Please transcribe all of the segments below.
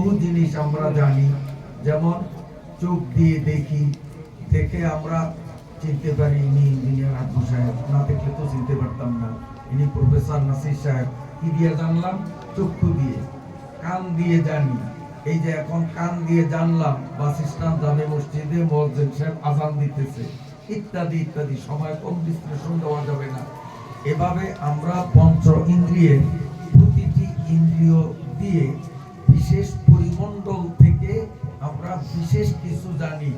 বহু জিনিস আমরা জানি। যেমন চোখ দিয়ে দেখি, দেখে আমরা চিনতে পারি ইনি ইঞ্জিনিয়ার আব্দুল সাহেব। না দেখলে তো চিনতে পারতাম না। ইনি প্রফেসর নাসির সাহেব। কি দিয়ে জানলাম? চক্ষু দিয়ে। কান দিয়ে জানি। এই যে এখন কান দিয়ে জানলাম, বাস স্ট্যান্ড, জামে মসজিদে মসজিদ সাহেব আজান দিতেছে। ইত্যাদি ইত্যাদি। সময় কম বিশ্লেষণ দেওয়া যাবে না। এভাবে আমরা পঞ্চ ইন্দ্রিয়ের প্রতিটি ইন্দ্রিয় দিয়ে বিশেষ পরিমণ্ডল থেকে আমরা বিশেষ কিছু জানি।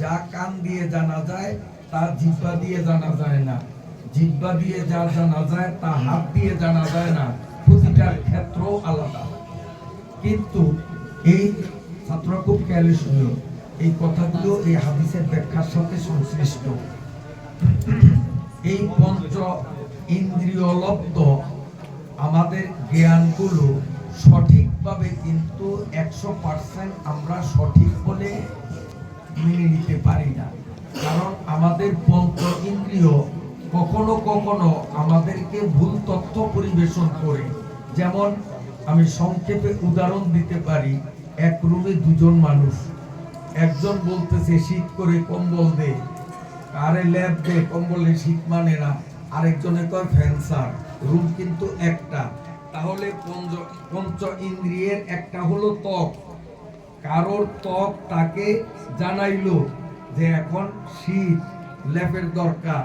যা কান দিয়ে জানা যায়, তা জিহ্বা দিয়ে জানা যায় না। জিহ্বা দিয়ে যা জানা যায়, তা হাত দিয়ে জানা যায় না। প্রতিটার ক্ষেত্র আলাদা। কিন্তু এই ছাত্র খুব খেয়ালি শুনল এই কথাগুলো এই হাদিসের ব্যাখ্যার সাথে সংশ্লিষ্ট। এই পঞ্চ ইন্দ্রিয়লব্ধ আমাদের জ্ঞানগুলো সঠিকভাবে কিন্তু একশো পার্সেন্ট আমরা সঠিক বলে মেনে নিতে পারি না। কারণ আমাদের পঞ্চ ইন্দ্রিয় কখনো কখনো আমাদেরকে ভুল তথ্য পরিবেশন করে। যেমন, আমি সংক্ষেপে উদাহরণ দিতে পারি, এক রুমে দুজন মানুষ। একজন বলতেছে, শীত করে কম্বল দে। আরে ল্যাব দে, কম্বলে শীত মানে না। আরেকজনে কয় ফ্যান্সার রুম কিন্তু একটা। তাহলে পঞ্চ ইন্দ্রিয়ের একটা হলো ত্বক। কারোর ত্বক তাকে জানাইলো যে এখন শীত ল্যাপের দরকার।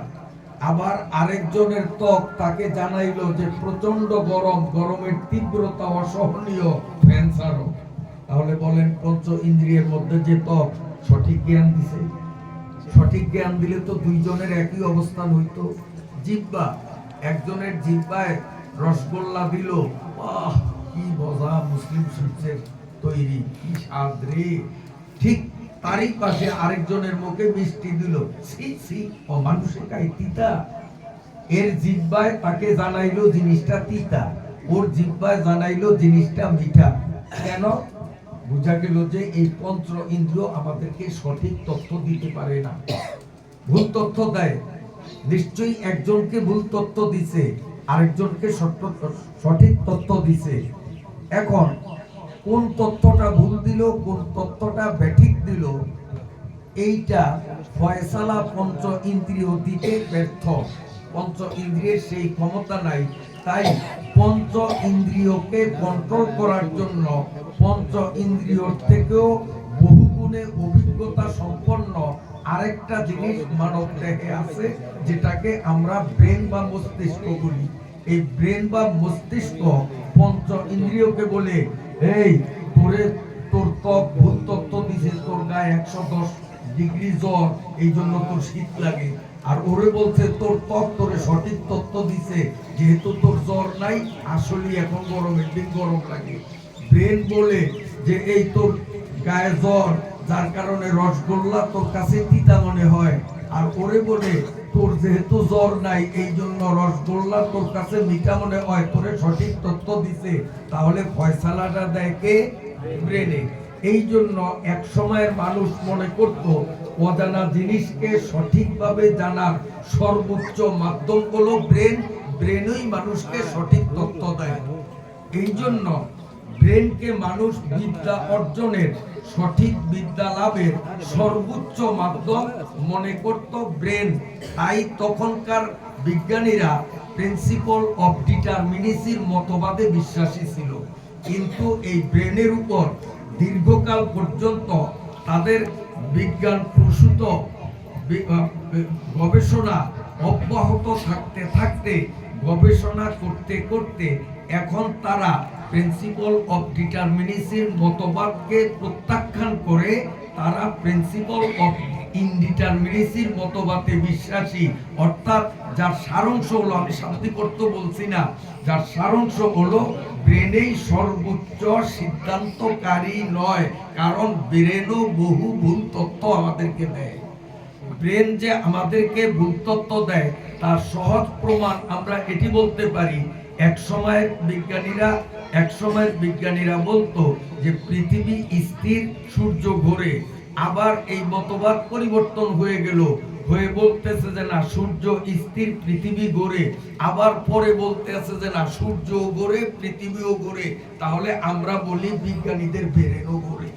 আবার আরেকজনের ত্বক তাকে জানাইলো যে প্রচণ্ড গরম, গরমের তীব্রতা অসহনীয় ফ্যান্সারও তাহলে বলেন পঞ্চ ইন্দ্রিয়ের মধ্যে যে ত্বক, সঠিক জ্ঞান দিছে। সঠিক জ্ঞান দিলে তো দুইজনের একই অবস্থান হইতো। জিব্বা একজনের জিব্বায় রসগোল্লা দিল। বাহ কি মজা মুসলিম সুইটসের তৈরি, কি স্বাদ রে। ঠিক তারই পাশে আরেকজনের মুখে মিষ্টি দিল। সি সি ও মানুষের গায়ে তিতা। এর জিব্বায় তাকে জানাইলো জিনিসটা তিতা। ওর জিব্বায় জানাইলো জিনিসটা মিঠা। কেন? বোঝা গেল যে এই পঞ্চ ইন্দ্রিয় আমাদেরকে সঠিক তথ্য দিতে পারে না। ভুল তথ্য দেয়। নিশ্চয়ই একজনকে ভুল তথ্য দিছে। আরেকজনকে সঠিক তথ্য দিছে। এখন কোন তথ্যটা ভুল দিল, কোন তথ্যটা ব্যাঠিক দিল, এইটা ফয়সালা পঞ্চ ইন্দ্রিয় দিতে ব্যর্থ। পঞ্চ ইন্দ্রিয়ের সেই ক্ষমতা নাই, তাই পঞ্চ ইন্দ্রিয়কে কন্ট্রোল করার জন্য পঞ্চ ইন্দ্রিয়র থেকেও বহু গুণে অভিজ্ঞতা সম্পন্ন আরেকটা জিনিস মানব দেহে আছে, যেটাকে আমরা ব্রেন বা মস্তিষ্ক বলি। এই ব্রেন বা মস্তিষ্ক পঞ্চ ইন্দ্রিয়কে বলে, এই, তোরে তোর ত্বক, ভুল তত্ত্ব দিছে, তোর গায়ে একশো দশ ডিগ্রি জ্বর এই জন্য তোর শীত লাগে। আর ওরে বলছে, তোর ত্বক তোরে সঠিক তত্ত্ব দিছে, যেহেতু তোর জ্বর নাই আসলে এখন গরমের দিন গরম লাগে। ব্রেন বলে যে, এই তোর গায়ে জ্বর, যার কারণে রসগোল্লা তোর কাছে তিতা মনে হয়। আর ওরে বলে তোর যেহেতু জ্বর নাই এই জন্য রসগোল্লা তোর কাছে মিঠা মনে হয়, তোরে সঠিক তথ্য দিছে। তাহলে ফয়সালাটা দেয় কে? ব্রেনে। এই জন্য এক সময়ের মানুষ মনে করত, অজানা জিনিসকে সঠিকভাবে জানার সর্বোচ্চ মাধ্যম হলো ব্রেন। ব্রেনই মানুষকে সঠিক তথ্য দেয়। এই জন্য ব্রেনকে মানুষ বিদ্যা অর্জনের সঠিক বিদ্যা লাভের সর্বোচ্চ মাধ্যম মনে করত ব্রেন। তাই তখনকার বিজ্ঞানীরা প্রিন্সিপাল অফ ডিটারমিনিসির মতবাদে বিশ্বাসী ছিল। কিন্তু এই ব্রেনের উপর দীর্ঘকাল পর্যন্ত তাদের বিজ্ঞান প্রসূত গবেষণা অব্যাহত থাকতে থাকতে গবেষণা করতে করতে এখন তারা প্রিন্সিপাল অফ ডিটারমিনিসির মতবাদকে প্রত্যাখ্যান করে তারা প্রিন্সিপাল অফ ইনডিটারমিনিসির মতবাদে বিশ্বাসী। অর্থাৎ যার সারাংশ হলো, আমি শান্তি করতে বলছি না, যার সারাংশ হলো ব্রেনেই সর্বোচ্চ সিদ্ধান্তকারী নয়, কারণ ব্রেনও বহু ভুল তথ্য আমাদেরকে দেয়। ব্রেন যে আমাদেরকে ভুল তত্ত্ব দেয়, তার সহজ প্রমাণ আমরা এটি বলতে পারি। এক সময় বিজ্ঞানীরা এক সময়ের বিজ্ঞানীরা বলতো যে পৃথিবী স্থির, সূর্য ঘোরে। আবার এই মতবাদ পরিবর্তন হয়ে গেল। হয়ে বলতেছে যে না, সূর্য স্থির, পৃথিবী গড়ে আবার পরে বলতেছে যে না সূর্য গড়ে পৃথিবীও গড়ে তাহলে আমরা বলি বিজ্ঞানীদের বেরেনও গড়ে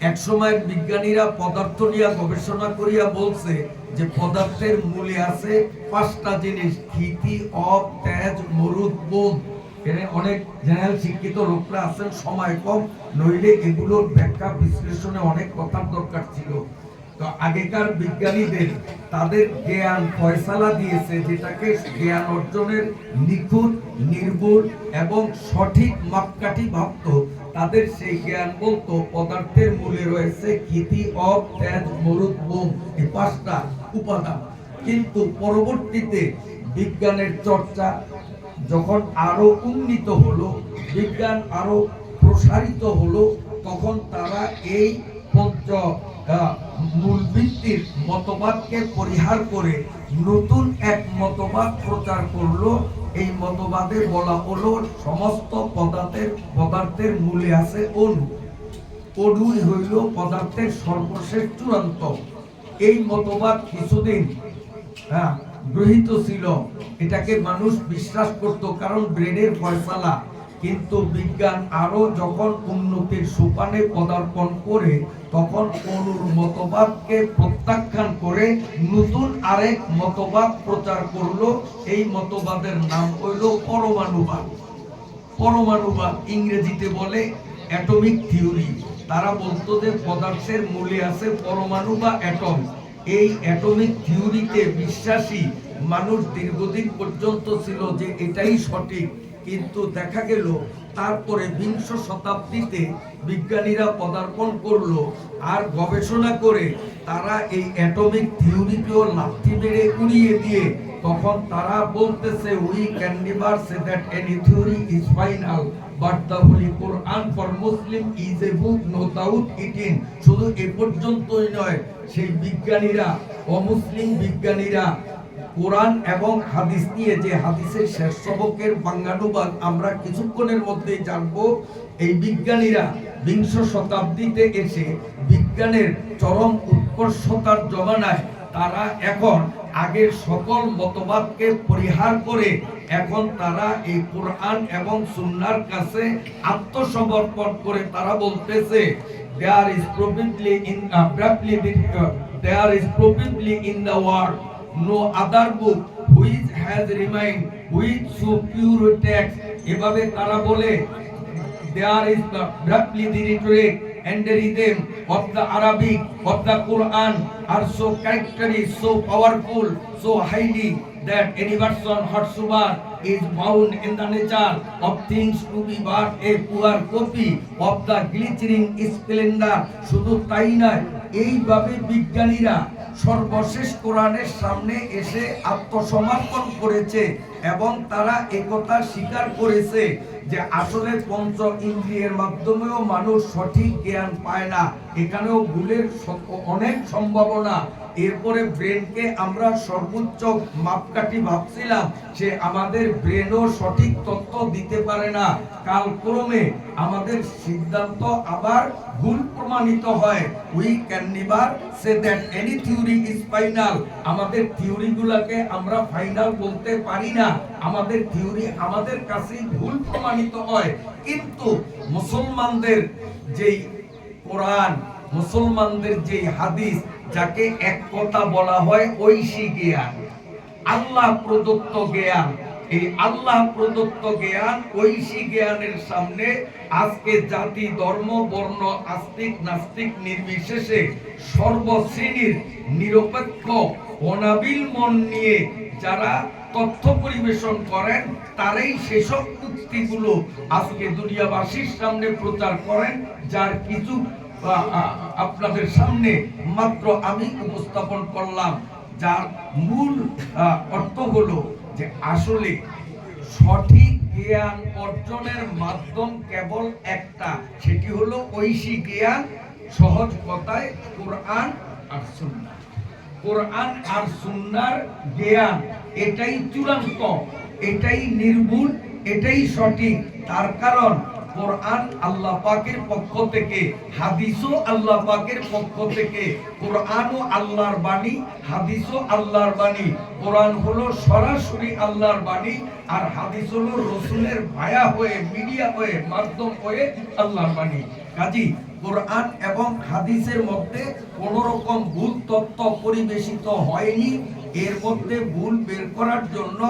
এক সময় বিজ্ঞানীরা পদার্থ নিয়ে গবেষণা করিয়া বলছে যে পদার্থের মূলে আছে পাঁচটা জিনিস স্থিতি অব তেজ, মরুদ, বোম। এখানে অনেক জেনারেল শিক্ষিত লোকরা আছেন, সময় কম। নইলে এগুলোর ব্যাখ্যা বিশ্লেষণে অনেক কথার দরকার ছিল। তো আগেকার বিজ্ঞানীদের তাদের জ্ঞান ফয়সালা দিয়েছে, যেটাকে জ্ঞান অর্জনের নিখুঁত, নির্ভুল এবং সঠিক মাপকাঠি ভাবত। তাদের সেই জ্ঞান বলতো, পদার্থের মূলে রয়েছে খিতি অব তেজ মরুদ, বোম, এই পাঁচটা উপাদান। কিন্তু পরবর্তীতে বিজ্ঞানের চর্চা যখন আরও উন্নীত হলো বিজ্ঞান আরও প্রসারিত হলো তখন তারা এই পঞ্চ আহ, মূল ভিত্তির মতবাদকে পরিহার করে নতুন এক মতবাদ প্রচার করল। এই মতবাদে বলা হলো সমস্ত পদার্থের পদার্থের মূলে আছে অনু অনুই হইল পদার্থের সর্বশেষ চূড়ান্ত। এই মতবাদ কিছুদিন হ্যাঁ গৃহীত ছিল। এটাকে মানুষ বিশ্বাস করত, কারণ ব্রেনের ফয়সালা। কিন্তু বিজ্ঞান আরও যখন উন্নতির সোপানে পদার্পণ করে, তখন অনুর মতবাদকে প্রত্যাখ্যান করে নতুন আরেক মতবাদ প্রচার করল। এই মতবাদের নাম হইল পরমাণুবাদ। পরমাণুবাদ ইংরেজিতে বলে অ্যাটমিক থিওরি তারা বলতো যে পদার্থের মূলে আছে পরমাণু বা অ্যাটম এই অ্যাটমিক থিওরিতে বিশ্বাসী মানুষ দীর্ঘদিন পর্যন্ত ছিল যে এটাই সঠিক। কিন্তু দেখা গেল, তারপরে বিংশ শতাব্দীতে বিজ্ঞানীরা পদার্পণ করল আর গবেষণা করে তারা এই অ্যাটমিক থিওরিকেও লাথি মেরে উড়িয়ে দিয়ে তখন তারা বলতেছে we can never say that any theory is final but the holy Quran for Muslim is a book no doubt it in শুধু এ পর্যন্তই নয়, সেই বিজ্ঞানীরা, অমুসলিম বিজ্ঞানীরা কোরআন এবং হাদিস নিয়ে যে হাদিসের শেষ সবকের বাঙ্গানুবাদ আমরা কিছুক্ষণের মধ্যেই জানব, এই বিজ্ঞানীরা বিংশ শতাব্দীতে এসে বিজ্ঞানের চরম উৎকর্ষতার জমানায় তারা এখন আগের সকল মতবাদকে পরিহার করে এখন তারা এই কোরআন এবং সুন্নার কাছে আত্মসমর্পণ করে তারা বলতেছে there is probably in probably there is probably in the world no other book which tax এভাবে তারা বলে there is probably the rhetoric and rhythm of R so character so powerful so highly that any version whatsoever is found in the nature of things to be but a poor copy of the glittering splendor. শুধু তাই নয়, এইভাবে বিজ্ঞানীরা সর্বশেষ কোরআনের সামনে এসে আত্মসমর্পণ করেছে এবং তারা একথা স্বীকার করেছে যে আসলে পঞ্চ ইন্দ্রিয়ের মাধ্যমেও মানুষ সঠিক জ্ঞান পায় না। এখানেও ভুলের অনেক সম্ভাবনা এরপরে ব্রেনকে আমরা সর্বোচ্চ মাপকাঠি ভাবছিলাম সে আমাদের ব্রেনও সঠিক তথ্য দিতে পারে না। কালক্রমে আমাদের সিদ্ধান্ত আবার ভুল প্রমাণিত হয়। We can never say that any theory is final আমাদের থিওরিগুলোকে আমরা ফাইনাল বলতে পারি না। আমাদের থিওরি আমাদের কাছেই ভুল প্রমাণিত হয়। কিন্তু মুসলমানদের যেই কোরআন মুসলমানদের যে হাদিস, যাকে এক কথা বলা হয়, ঐশী জ্ঞান। আল্লাহ প্রদত্ত জ্ঞান। এই আল্লাহ প্রদত্ত জ্ঞান ঐশী জ্ঞানের সামনে আজকে জাতি, ধর্ম, বর্ণ, আস্তিক, নাস্তিক, নির্বিশেষে সর্বশ্রেণীর নিরপেক্ষ, অনাবিল মন নিয়ে যারা তথ্য পরিবেশন করেন, তারাই সেসব উক্তিগুলো আজকে দুনিয়াবাসীর সামনে প্রচার করেন, যার কিছু আপনাদের সামনে মাত্র আমি উপস্থাপন করলাম, যার মূল অর্থ হলো যে আসলে সঠিক জ্ঞান অর্জনের মাধ্যম কেবল একটা, সেটি হলো ঐশী জ্ঞান, সহজ কথায় কোরআন আর সুন্নাহ। কোরআন আর সুন্নার জ্ঞান, এটাই চূড়ান্ত, এটাই নির্ভুল, এটাই সঠিক। তার কারণ কোরআন আল্লাহ পাকের পক্ষ থেকে, হাদিসও আল্লাহ পাকের পক্ষ থেকে, কোরআনও আল্লাহর বাণী, হাদিসও আল্লাহর বাণী। কোরআন হলো সরাসরি আল্লাহর বাণী আর হাদিস হলো রসুলের ভায়া হয়ে, মিডিয়া হয়ে, মাধ্যম হয়ে আল্লাহর বাণী। কাজী কোরআন এবং হাদিসের মধ্যে কোন রকম ভুল তত্ত্ব পরিবেশিত হয়নি। এর মধ্যে ভুল বের করার জন্য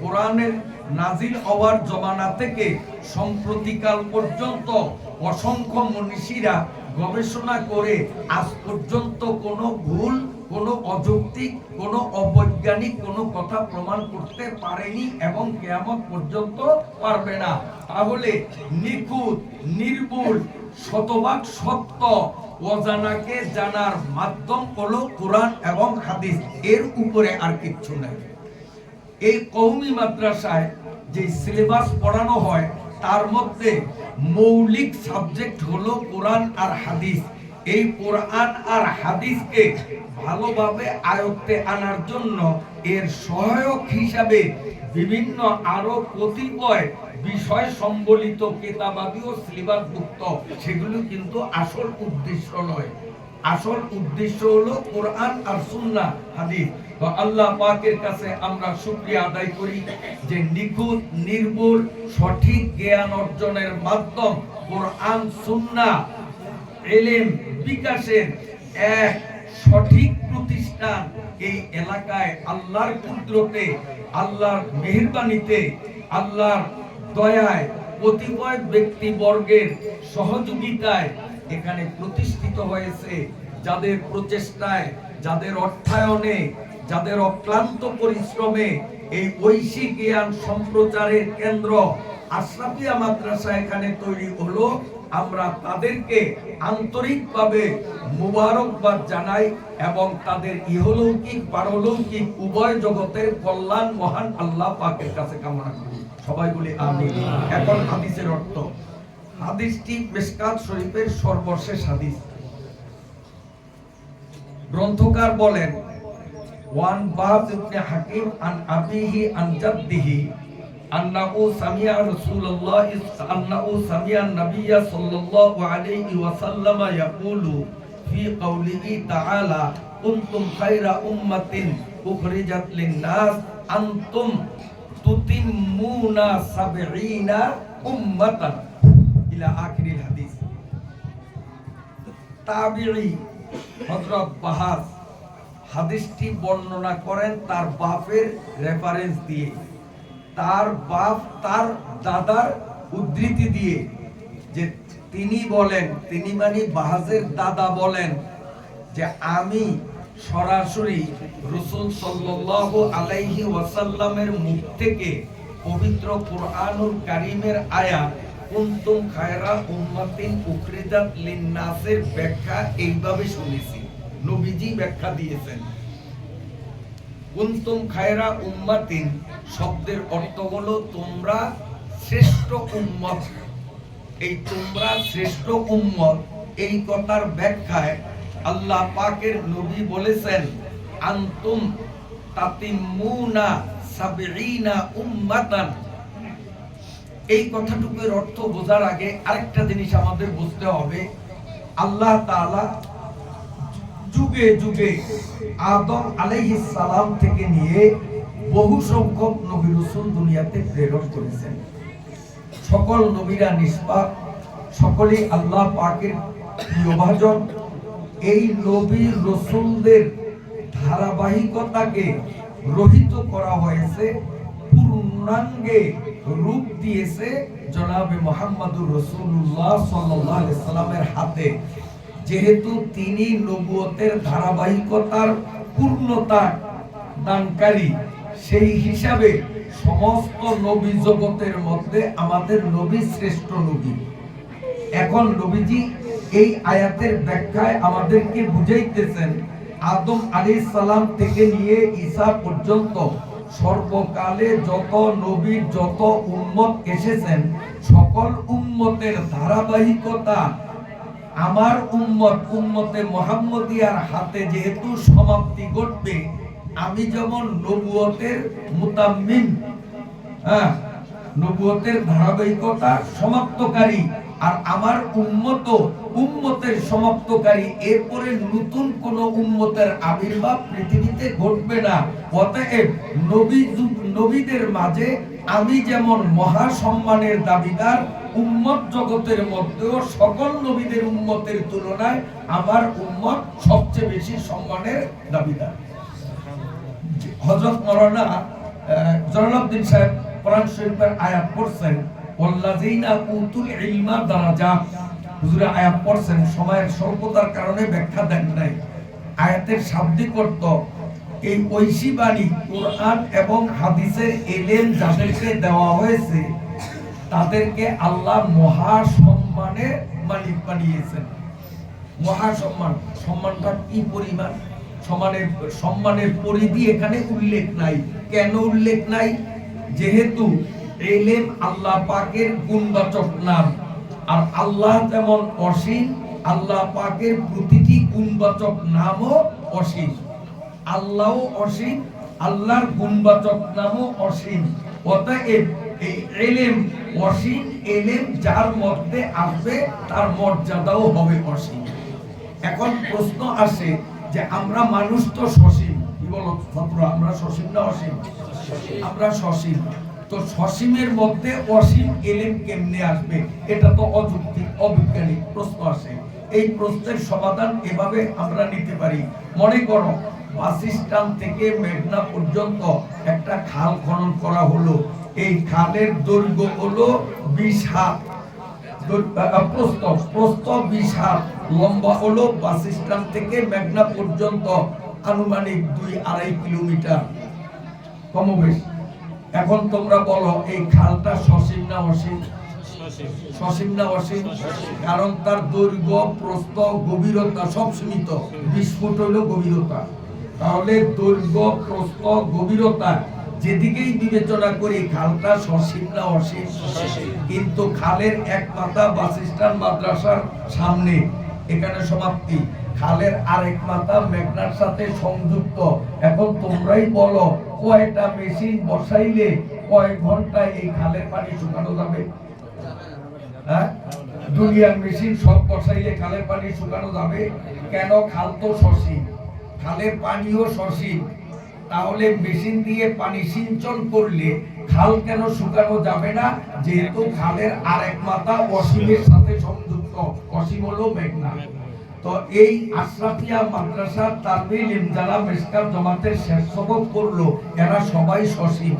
কোরআনের নাজিল হওয়ার জমানা থেকে সম্প্রতিকাল পর্যন্ত অসংখ্য মনীষীরা গবেষণা করে আজ পর্যন্ত কোনো ভুল কোনো অযৌক্তিক, কোনো অবৈজ্ঞানিক কোনো কথা প্রমাণ করতে পারেনি এবং কেয়ামত পর্যন্ত পারবে না। তাহলে নিখুঁত, নির্ভুল, শতভাগ সত্য অজানাকে জানার মাধ্যম হলো কোরআন এবং হাদিস। এর উপরে আর কিচ্ছু নাই। এই কৌমি মাদ্রাসায় যে সিলেবাস পড়ানো হয়, তার মধ্যে মৌলিক সাবজেক্ট হলো কোরআন আর হাদিস। এই কোরআন আর হাদিসকে ভালোভাবে আয়ত্তে আনার জন্য এর সহায়ক হিসাবে বিভিন্ন আরও কতিপয় বিষয় সম্বলিত কেতাবাদি ও সিলেবাসভুক্ত সেগুলো কিন্তু আসল উদ্দেশ্য নয়। আসল উদ্দেশ্য হলো কোরআন আর সুন্নাহ, হাদিস। তো আল্লাহ পাকের কাছে আমরা শুকরিয়া আদায় করি যে নিখুঁত, নির্ভুল, সঠিক জ্ঞান অর্জনের মাধ্যম কোরআন সুন্না এলেম বিকাশের এক সঠিক প্রতিষ্ঠান এই এলাকায় আল্লাহর কুদরতে, আল্লাহর মেহেরবানিতে, আল্লাহর দয়ায় কতিপয় ব্যক্তিবর্গের সহযোগিতায় এখানে প্রতিষ্ঠিত হয়েছে, যাদের প্রচেষ্টায়, যাদের অর্থায়নে, যাদের অক্লান্ত পরিশ্রমে এই ঐশিক জ্ঞান সম্প্রচারের কেন্দ্র আশরাফিয়া মাদ্রাসা এখানে তৈরি হলো। আমরা তাদেরকে আন্তরিকভাবে মুবারকবাদ জানাই এবং তাদের ইহলৌকিক পারলৌকিক উভয় জগতের কল্যাণ মহান আল্লাহ পাকের কাছে কামনা করি। সবাই বলি আমি এখন হাদিসের অর্থ। হাদিসটি মেসকাত শরীফের সর্বশেষ হাদিস। গ্রন্থকার বলেন ওয়ান বাব ইবনে হাকিম আন আবিহি আন জাদ্দিহি আন্নাহু সামিয়া রাসূলুল্লাহ আন্নাহু সামিয়া নবিয়্য সাল্লাল্লাহু আলাইহি ইয়াকুলু ফি কওলিহি তাআলা, কুনতুম খায়রা উম্মাতিন উখরিজাত লিন-নাস, আনতুম তুতিম্মুনা সাবঈনা উম্মাতান। ইলা আখিরিল হাদিস। তাবিঈ হযরত বাহাস হাদিসটি বর্ণনা করেন তার বাপের রেফারেন্স দিয়ে। তার বাপ, তার দাদার উদ্ধৃতি দিয়ে যে তিনি বলেন, তিনি মানে বাহাজের দাদা বলেন যে আমি সরাসরি রসুল সাল্লাল্লাহু আলাইহি ওয়াসাল্লামের মুখ থেকে পবিত্র কুরআনুল কারিমের আয়া কুনতুম খায়রা উম্মাতিন উখরিজাত লিন-নাসের ব্যাখ্যা, এইভাবে শুনেছি। নবীজি ব্যাখ্যা দিয়েছেন। কুনতুম খায়রা উম্মাতিন? শব্দের অর্থ হলো তোমরা শ্রেষ্ঠ উম্মত। এই তোমরা শ্রেষ্ঠ উম্মত, এই কথার ব্যাখ্যায় আল্লাহ পাকের নবী বলেছেন, আন্তুম তাতিমুনা সাবঈনা উম্মাতান। এই কথাটুকুর অর্থ বোঝার আগে আরেকটা জিনিস আমাদের বুঝতে হবে। আল্লাহ তাআলা যুগে যুগে আদম আলাইহিস সালাম থেকে নিয়ে বহু সংখ্যক নবী রাসূল দুনিয়াতে প্রেরণ করেছেন। সকল নবীরা নিষ্পাপ, সকলেই আল্লাহ পাকের প্রিয়ভাজন এই নবী রসুলদের ধারাবাহিকতাকে রহিত করা হয়েছে, পূর্ণাঙ্গে রূপ দিয়েছে জনাবে মোহাম্মদুর রসুল্লাহ সাল্লাহ সাল্লামের হাতে। যেহেতু তিনি নবুয়তের ধারাবাহিকতার পূর্ণতা দানকারী, সেই হিসাবে সমস্ত নবী জগতের মধ্যে আমাদের নবী শ্রেষ্ঠ নবী। এখন নবীজি এই আয়াতের ব্যাখ্যায় আমাদেরকে বুঝাইতেছেন, আদম আলাইহিস সালাম থেকে নিয়ে ঈসা পর্যন্ত সর্বকালে যত নবীর যত উম্মত এসেছেন, সকল উম্মতের ধারাবাহিকতা আমার উম্মত, উম্মতে মোহাম্মদিয়ার হাতে যেহেতু সমাপ্তি ঘটবে, আমি যেমন নবুয়তের মুতাম্মিম হ্যাঁ নবুয়তের ধারাবাহিকতা সমাপ্তকারী আর আমার উম্মত উম্মতের সমাপ্তকারী, এরপরে নতুন কোন উম্মতের আবির্ভাব পৃথিবীতে ঘটবে না। অতএব নবী নবীদের মাঝে আমি যেমন মহা সম্মানের দাবিদার, উম্মত জগতের মধ্যেও সকল নবীদের উম্মতের তুলনায় আমার উম্মত সবচেয়ে বেশি সম্মানের দাবিদার। হযরত মাওলানা জলালউদ্দিন সাহেব কোরআন শরীফের আয়াত পড়ছেন। উতুল ইলমা হুজুরে আয়াত পড়ছেন, সময়ের স্বল্পতার কারণে ব্যাখ্যা দেন নাই। আয়াতের শাব্দিক অর্থ এই ঐশী বাণী কোরআন এবং হাদিসের এলেম যাদেরকে দেওয়া হয়েছে, তাদেরকে আল্লাহ মহা সম্মানের মালিক বানিয়েছেন। মহা সম্মান সম্মানটা কি পরিমাণ? সমানের, সম্মানের পরিধি এখানে উল্লেখ নাই। কেন উল্লেখ নাই? যেহেতু এলেম আল্লাহ পাকের গুণবাচক নাম। আর আল্লাহ যেমন অসীম আল্লাহ পাকের প্রতিটি গুণবাচক নামও অসীম। আল্লাহ অসীম আল্লাহর গুণবাচক নামও অসীম। অতএব এই এলেম অসীম এলেম যার মধ্যে আসবে তার মর্যাদাও হবে অসীম। এখন প্রশ্ন আসে যে আমরা মানুষ তো সসীম। কি বলো? আমরা সসীম না অসীম? আমরা সসীম। তো সসীমের মধ্যে অসীম এলেম কেমনে আসবে? এটা তো অযৌক্তিক, অবৈজ্ঞানিক প্রশ্ন আসে। এই প্রশ্নের সমাধান এভাবে আমরা নিতে পারি। মনে করো বাস স্ট্যান্ড থেকে মেঘনা পর্যন্ত একটা খাল খনন করা হলো। এই খালের দৈর্ঘ্য হলো বিশ হাত। প্রস্থ প্রস্থ বিশ হাত। লম্বা হলো বাস থেকে মেঘনা পর্যন্ত আনুমানিক দুই আড়াই কিলোমিটার। কমবেশ এখন তোমরা বলো এই খালটা সসীম না অসীম? সসীম। না অসীম? কারণ তার দৈর্ঘ্য প্রস্থ গভীরতা সব সীমিত। বিশ ফুট হলো গভীরতা। তাহলে দৈর্ঘ্য প্রস্থ গভীরতা যেদিকেই বিবেচনা করি খালটা সসীম না অসীম? কিন্তু খালের এক মাথা বাস স্ট্যান্ড মাদ্রাসার সামনে এখানে সমাপ্তি। খালের আরেক মাথা মেঘনার সাথে সংযুক্ত। এখন তোমরাই বলো কয়টা মেশিন বসাইলে কয়েক ঘন্টায় এই খালের পানি শুকানো যাবে। হ্যাঁ? দুনিয়ার মেশিন সব বসাইলে খালের পানি শুকানো যাবে। কেন? খাল তো সসীম। খালের পানিও সসীম। তাহলে মেশিন দিয়ে পানি সিঞ্চন করলে খাল কেন শুকানো যাবে না? যেহেতু খালের আরেক মাথা অসীমের সাথে সংযুক্ত। অসীম হলো মেঘনা। তো এই আশরাফিয়া মাদ্রাসা তারবিল যারা মেসকার জমাতের শেষ সবক করল এরা সবাই সসীম।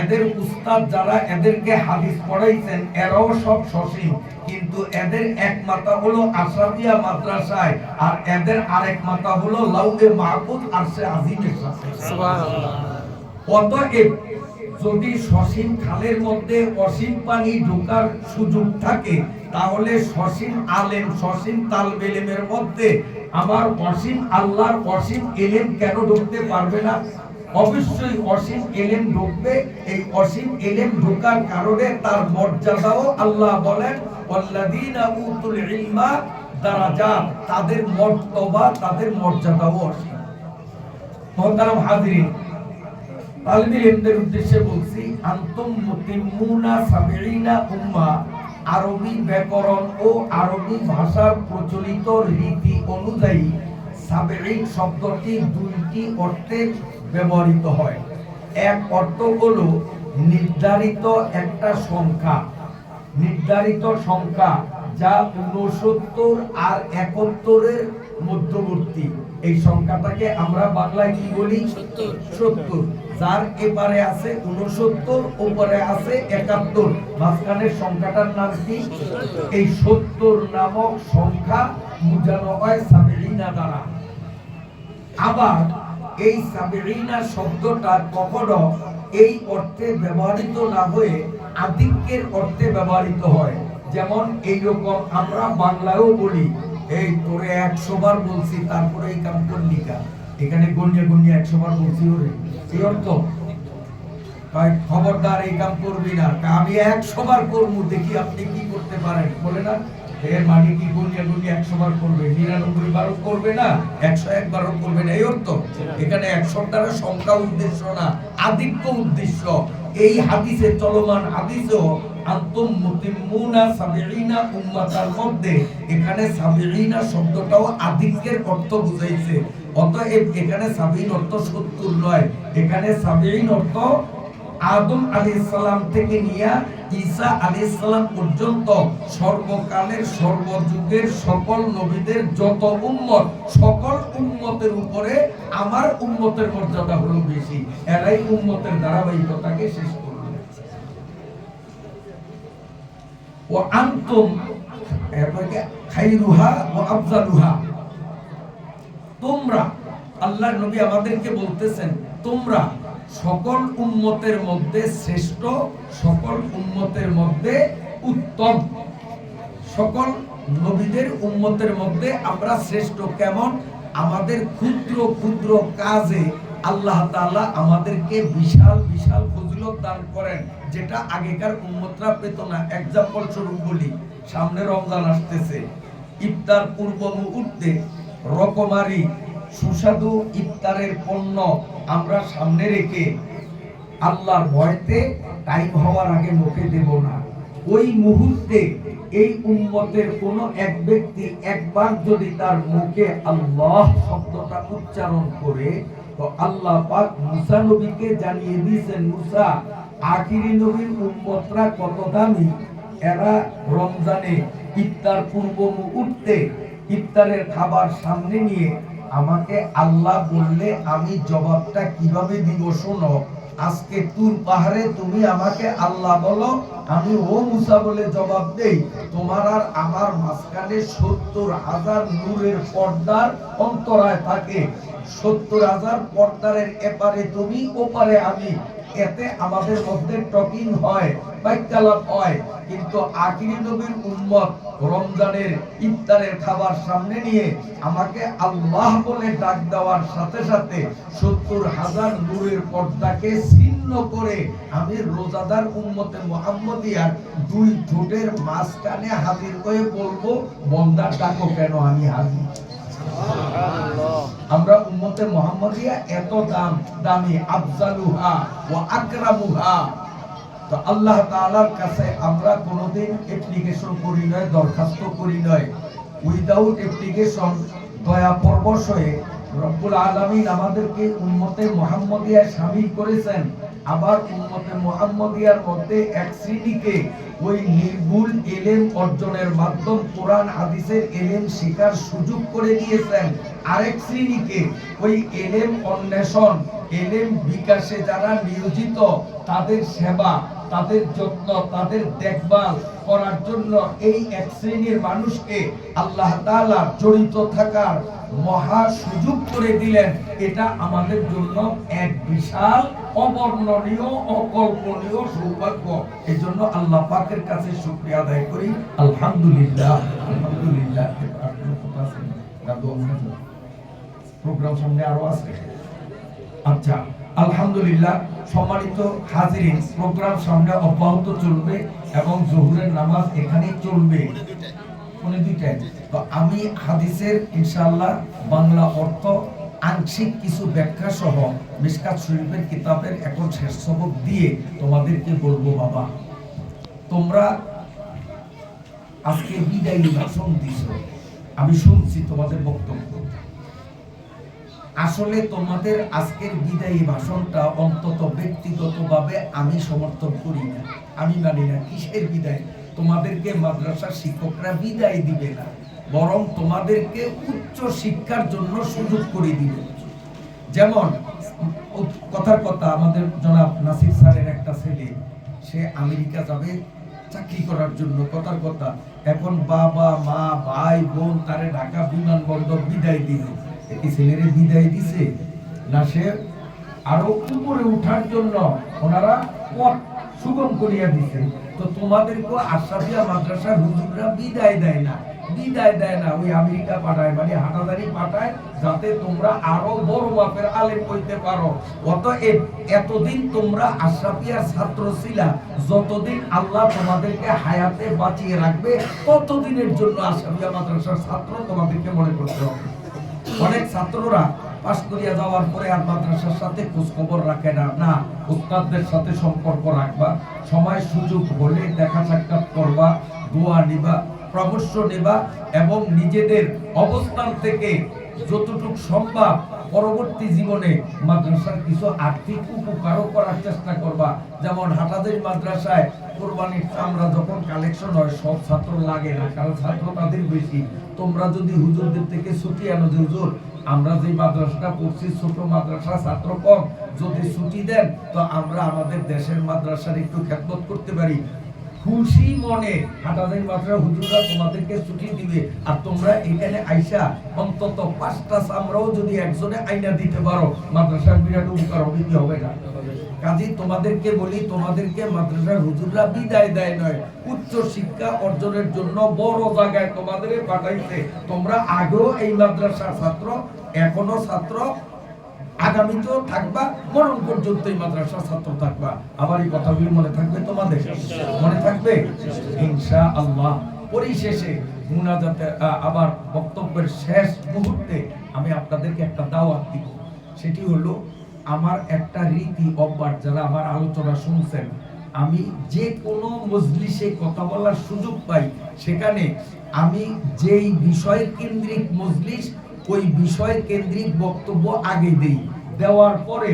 এদের উস্তাদ যারা এদেরকে হাদিস পড়াইছেন এরাও সব সসীম। কিন্তু এদের এক মাথা হলো আশরাফিয়া মাদ্রাসায় আর এদের আরেক মাথা হলো লাউকে মাহফুজ আর সে আজিমের সাথে। অতএব যদি সসীম খালের মধ্যে অসীম পানি ঢোকার সুযোগ থাকে, তাহলে সসীম আলেম, সসীম তালবেলেমের মধ্যে আমার অসীম আল্লাহর অসীম এলেম কেন ঢুকতে পারবে না? অবশ্যই অসীম এলেম ঢুকবে। এই অসীম এলেম ঢোকার কারণে তার মর্যাদাও আল্লাহ বলেন, ওয়াল্লাযীনা উতুল ইলমা দারাজাত। তাদের মর্তবা, তাদের মর্যাদাও অসীম। মহতারাম হাজিরিন তালিবুল উদ্দেশ্যে বলছি আনতুম মুতিম্মুনা সাবিঈনা উম্মা আরবি ব্যাকরণ ও আরবি ভাষার প্রচলিত রীতি অনুযায়ী সাবিঈন শব্দটি দুইটি অর্থে ব্যবহৃত হয়। এক অর্থ হলো নির্ধারিত একটা সংখ্যা। নির্ধারিত সংখ্যা যা উনসত্তর আর একাত্তরের মধ্যবর্তী। এই সংখ্যাটাকে আমরা বাংলায় কি বলি? সত্তর। সত্তর। যার এপারে আছে উনসত্তর ওপরে আছে একাত্তর। মাঝখানের সংখ্যাটার নাম কি? এই সত্তর নামক সংখ্যা বোঝানো হয় সাবেরিনা দ্বারা। আবার এই সাবেরিনা শব্দটা কখনো এই অর্থে ব্যবহৃত না হয়ে আধিক্যের অর্থে ব্যবহৃত হয়। যেমন এইরকম আমরা বাংলায়ও বলি, এই তোরে একশো বার বলছি, তারপরে এই কাম করলি কা এখানে গণ্যে গণ্যে একশো বার বলছি, ওরে এই অর্থ? খবরদার, এই কাম করবি না। আমি একশো বার করব, দেখি আপনি কি করতে পারেন। বলে না এর মানে কি একশো বার করবে? নিরানব্বই বারও করবে না, একশো একবারও করবে না, এই অর্থ? এখানে একশো দ্বারা সংখ্যা উদ্দেশ্য না, আধিক্য উদ্দেশ্য। এই হাদিসে চলমান হাদিসেও মধ্যে এখানে শব্দটাও আধিক্যের অর্থ বুঝাইছে। অতএব এখানে সাবিন অর্থ সত্তর নয়। এখানে সাবিঈন অর্থ আদম আলাইহিস সালাম থেকে নিয়ে ঈসা আলাইহিস সালাম পর্যন্ত সর্বকালের, সর্বযুগের সকল নবীদের যত উম্মত, সকল উম্মতের উপরে আমার উম্মতের মর্যাদা হলো বেশি। এরাই উম্মতের ধারাবাহিকতাকে শেষ করল ও আনতুম খাইরুহা ও আফজালুহা। তোমরা আল্লাহর নবী আমাদেরকে বলতেছেন, তোমরা সকল উন্মতের মধ্যে শ্রেষ্ঠ, সকল উন্মতের মধ্যে উত্তম। সকল নবীদের উন্মতের মধ্যে আমরা শ্রেষ্ঠ কেমন? আমাদের ক্ষুদ্র ক্ষুদ্র কাজে আল্লাহ তালা আমাদেরকে বিশাল বিশাল ফজিলত দান করেন, যেটা আগেকার উম্মতরা পেত না। এক্সাম্পল স্বরূপ বলি, সামনে রমজান আসতেছে। ইফতার পূর্ব মুহূর্তে রকমারি সুস্বাদু ইফতারের পণ্য আমরা সামনে রেখে আল্লাহর ভয়তে টাইম হওয়ার আগে মুখে দেব না। ওই মুহূর্তে এই উম্মতের কোন এক ব্যক্তি একবার যদি তার মুখে আল্লাহ শব্দটা উচ্চারণ করে, তো আল্লাহ পাক মুসা নবীকে জানিয়ে দিয়েছেন, মুসা, আখিরি নবীর উম্মতরা কত দামি? এরা রমজানে ইফতার পূর্ব মুহূর্তে ইফতারের খাবার সামনে নিয়ে আমাকে আল্লাহ বললে আমি জবাবটা কীভাবে দিব শোনো? আজকে তুর পাহাড়ে তুমি আমাকে আল্লাহ বলো, আমি ও মুসা বলে জবাব দেই। তোমার আর আমার মাঝখানে সত্তর হাজার নূরের পর্দার অন্তরায় থাকে। সত্তর হাজার পর্দারের এপারে তুমি, ওপারে আমি। এতে আমাদের মধ্যে টকিং হয় বাক্যালাপ হয়। কিন্তু আখিরি নবীর উম্মত রমজানের ইফতারের খাবার সামনে নিয়ে আমাকে আল্লাহ বলে ডাক দেওয়ার সাথে সাথে সত্তর হাজার নূরের পর্দাকে ছিন্ন করে আমি রোজাদার উম্মতে মোহাম্মদিয়ার দুই ঠোঁটের মাঝখানে হাজির হয়ে বলব, বন্দার ডাকো কেন আমি হাজির? আমরা উম্মতে মোহাম্মদিয়া এত দাম, দামি, আফজালুহা ও তো আল্লাহ কাছে আমরা কোনোদিন অ্যাপ্লিকেশন করি নয় দরখাস্ত করি নয় উইদাউট অ্যাপ্লিকেশন দয়া পরবশ হয়ে রব্বুল আলামিন আমাদেরকে উম্মতে মুহাম্মদিয়া শামিল করেছেন। আবার উম্মতে মুহাম্মদিয়ার মধ্যে এক শ্রেণীকে ওই নির্ভুল এলেম অর্জনের মাধ্যম কোরআন হাদিসের এলেম শেখার সুযোগ করে দিয়েছেন। আরেক শ্রেণীকে ওই এলেম অন্বেষণ, এলেম বিকাশে যারা নিয়োজিত, তাদের সেবা, তাদের যত্ন, তাদের দেখভাল করার জন্য এই এক শ্রেণির মানুষকে আল্লাহ তাআলা জড়িত থাকার মহা সুযোগ করে দিলেন। এটা আমাদের জন্য এক বিশাল অবর্ণনীয়, অকল্পনীয় সৌভাগ্য। এই জন্য আল্লাহ পাকের কাছে শুকরিয়া আদায় করি। আলহামদুলিল্লাহ আলহামদুলিল্লাহ। প্রোগ্রাম সামনে আরও আছে। আচ্ছা আলহামদুলিল্লাহ, সম্মানিত হাজিরিন, প্রোগ্রাম সামনে অব্যাহত চলবে এবং জহুরের নামাজ এখানে চলবে। কোন দুইটাই। তো আমি হাদিসের, ইনশাআল্লাহ, বাংলা অর্থ, আংশিক কিছু ব্যাখ্যা সহ মিসকাত শরীফের কিতাবের এখন শেষ সবক দিয়ে তোমাদেরকে বলব, বাবা, তোমরা আজকে বিদায়ী ভাষণ দিছ। আমি শুনছি তোমাদের বক্তব্য। আসলে তোমাদের আজকের বিদায়ী ভাষণটা অন্তত ব্যক্তিগতভাবে আমি সমর্থন করি না। আমি মানি না কিসের বিদায়। তোমাদেরকে মাদ্রাসার শিক্ষকরা বিদায় দিবে না। বরং তোমাদেরকে উচ্চ শিক্ষার জন্য সুযোগ করে দিবে। যেমন কথার কথা, আমাদের জনাব নাসির স্যারের একটা ছেলে, সে আমেরিকা যাবে চাকরি করার জন্য। কথার কথা, এখন বাবা, মা, ভাই, বোন তারে ঢাকা বিমানবন্দর বিদায় দিল কি ছেলেরে বিদায় দিছে? না, সে আরও উপরে উঠার জন্য ওনারা পথ সুগম করিয়া দিছে। তো তোমাদেরকে আশরাফিয়া মাদ্রাসার হুজুররা বিদায় দেয় না। বিদায় দেয় না। ওই আমেরিকা পাঠায় মানে হাটাদারি পাঠায়, যাতে তোমরা আরও বড় মাপের আলেম হইতে পারো। অতএব এতদিন তোমরা আশরাফিয়ার ছাত্র ছিলা, যতদিন আল্লাহ তোমাদেরকে হায়াতে বাঁচিয়ে রাখবে, ততদিনের জন্য আশরাফিয়া মাদ্রাসার ছাত্র তোমাদেরকে মনে করতে হবে। অনেক ছাত্ররা পাশ করিয়া যাওয়ার পরে আর মাদ্রাসার সাথে খোঁজ খবর রাখে না। না, উস্তাদদের সাথে সম্পর্ক রাখবা, সময় সুযোগ হলে দেখা সাক্ষাৎ করবা, দোয়া নিবা পরামর্শ নেবা এবং নিজেদের অবস্থান থেকে যতটুকু সম্ভব পরবর্তী জীবনে মাদ্রাসার কিছু আর্থিক উপকারও করার চেষ্টা করবা। যেমন হাটাদের মাদ্রাসায় কোরবানির চামড়া যখন কালেকশন হয়, সব ছাত্র লাগে না, কারণ ছাত্র তাদের বেশি। তোমরা যদি হুজুরদের থেকে ছুটি আনো যে, হুজুর, আমরা যে মাদ্রাসাটা পড়ছি, ছোট মাদ্রাসা, ছাত্র কম, যদি ছুটি দেন, তো আমরা আমাদের দেশের মাদ্রাসার একটু খেদমত করতে পারি। খুশি মনে। হাটাদের মাত্রা হুজুরা তোমাদেরকে ছুটি দিবে। আর তোমরা এখানে আইসা অন্তত পাঁচটা চামড়াও যদি একজনে আইনা দিতে পারো, মাদ্রাসার বিরাট উপকার হবে কি হবে না? কাজী, তোমাদেরকে বলি, তোমাদেরকে মাদ্রাসার হুজুররা বিদায় দেয় নয়। উচ্চ শিক্ষা অর্জনের জন্য বড় জায়গায় তোমাদের পাঠাইছে। তোমরা আগেও এই মাদ্রাসার ছাত্র, এখনও ছাত্র আগামীতেও থাকবা, মরণ পর্যন্ত এই মাদ্রাসার ছাত্র থাকবা। আবার এই কথাগুলি মনে থাকবে তোমাদের? মনে থাকবে? ইনশা আল্লাহ পরিশেষে মুনাজাতে আবার বক্তব্যের শেষ মুহূর্তে আমি আপনাদেরকে একটা দাওয়াত দিব। সেটি হলো, আমার একটা রীতি অভ্যাস যারা আমার আলোচনা শুনছেন, আমি যে কোনো মজলিসে কথা বলার সুযোগ পাই, সেখানে আমি যেই বিষয় কেন্দ্রিক মজলিস, ওই বিষয় কেন্দ্রিক বক্তব্য আগে দেই। দেওয়ার পরে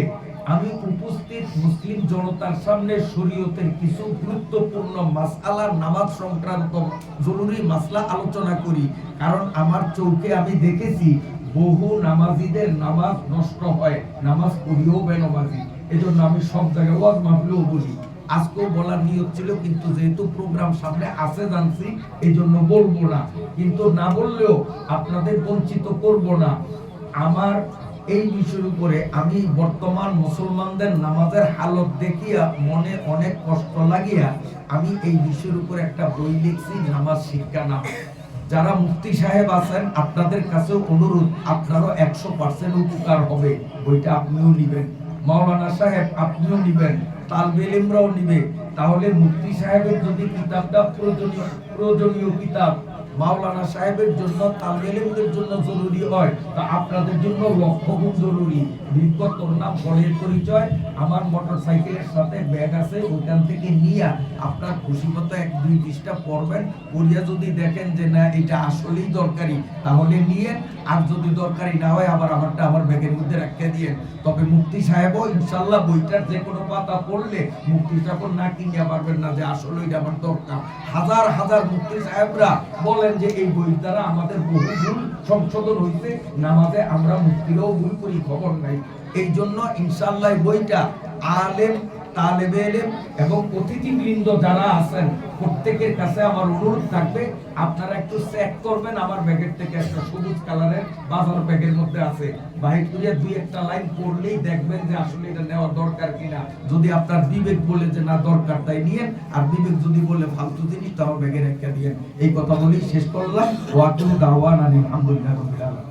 আমি উপস্থিত মুসলিম জনতার সামনে শরীয়তের কিছু গুরুত্বপূর্ণ মাসআলা, নামাজ সংক্রান্ত জরুরি মাসলা আলোচনা করি। কারণ আমার চৌকে আমি দেখেছি বহু নামাজিদের নামাজ নষ্ট হয়, নামাজ পড়িও বেনমাজি এজন্য আমি সব জায়গায় ওয়াজ মাহফিলেও বলি। আজকেও বলার নিয়ত ছিল, কিন্তু যেহেতু প্রোগ্রাম সামনে আছে জানছি এই জন্য বলব না। কিন্তু না বললেও আপনাদের বঞ্চিত করব না। আমার এই বিষয়ের উপরে আমি বর্তমান মুসলমানদের নামাজের হালত দেখিয়া মনে অনেক কষ্ট লাগিয়া আমি এই বিষয়ের উপরে একটা বই লিখছি, নামাজ শিক্ষা নাম। যারা মুফতি সাহেব আছেন, আপনাদের কাছেও অনুরোধ, আপনারও একশো পার্সেন্ট উপকার হবে। বইটা আপনিও নিবেন। মাওলানা সাহেব, আপনিও নিবেন। তালবেলিমরাও নিবে। তাহলে মুফতি সাহেবের যদি কিতাবটা প্রয়োজনীয় প্রয়োজনীয় কিতাব মাওলানা সাহেবের জন্য তালবে জন্য জরুরি হয়। তা আপনাদের জন্য লক্ষ গুণ জরুরি। বিজ্ঞত তোর নাম ফলের পরিচয়। আমার মোটর সাইকেলের সাথে ব্যাগ আছে, ওইখান থেকে নিয়ে আপনার খুশি মতো এক, দুই পৃষ্ঠা পড়বেন। পড়িয়া যদি দেখেন যে না, এটা আসলেই দরকারি, তাহলে নিয়ে আর যদি দরকারি না হয়, আবার আমারটা আমার ব্যাগের মধ্যে রাখতে দিয়ে তবে মুফতি সাহেবও ইনশাল্লাহ বইটার যে কোনো পাতা পড়লে মুফতি সাহেব না কিনিয়া পারবেন না যে আসলে আমার দরকার। হাজার হাজার মুক্তি সাহেবরা বলেন যে এই বই দ্বারা আমাদের বহু ভুল সংশোধন হইতে নামাতে আমরা মুক্তিরও ভুল করি, খবর নাই। এই জন্য ইনশাল্লাহ বইটা আলেম এবং অতিথিবৃন্দ যারা আছেন, প্রত্যেকের কাছে আমার অনুরোধ থাকবে, আপনারা একটু চেক করবেন আমার ব্যাগের থেকে একটা সবুজ কালারের বাজার ব্যাগের মধ্যে আছে। বাহির দুই একটা লাইন পড়লেই দেখবেন যে আসলে এটা নেওয়া দরকার কিনা। যদি আপনার বিবেক বলে যে না, দরকার তাই নিয়ে আর বিবেক যদি বলে ফালতু জিনিস তাহলে ব্যাগের একটা দিয়ে এই কথা বলেই শেষ করলাম। ওয়াকুল দাওয়ান আলহামদুলিল্লাহ রাব্বিল আলামিন।